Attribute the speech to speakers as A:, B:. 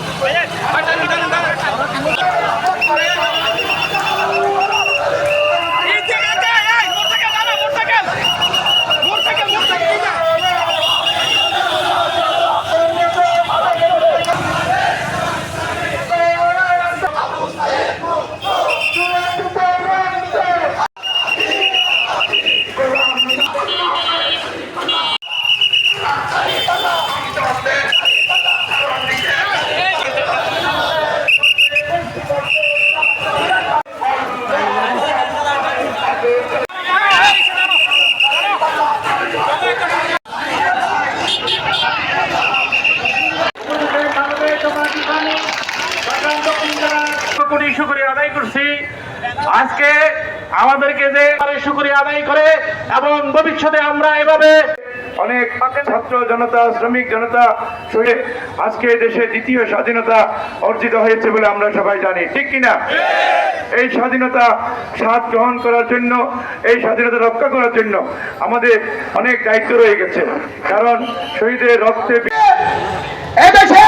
A: này আজকে আমাদেরকে যে আদায় করে এবং ভবিষ্যতে আমরা এভাবে
B: অনেক ছাত্র জনতা, শ্রমিক জনতা আজকে দেশে দ্বিতীয় স্বাধীনতা অর্জিত হয়েছে বলে আমরা সবাই জানি। ঠিক কিনা? এই স্বাধীনতা স্বাদ গ্রহণ করার জন্য, এই স্বাধীনতা রক্ষা করার জন্য আমাদের অনেক দায়িত্ব রয়ে গেছে। কারণ শহীদের রক্তে
C: এদেশে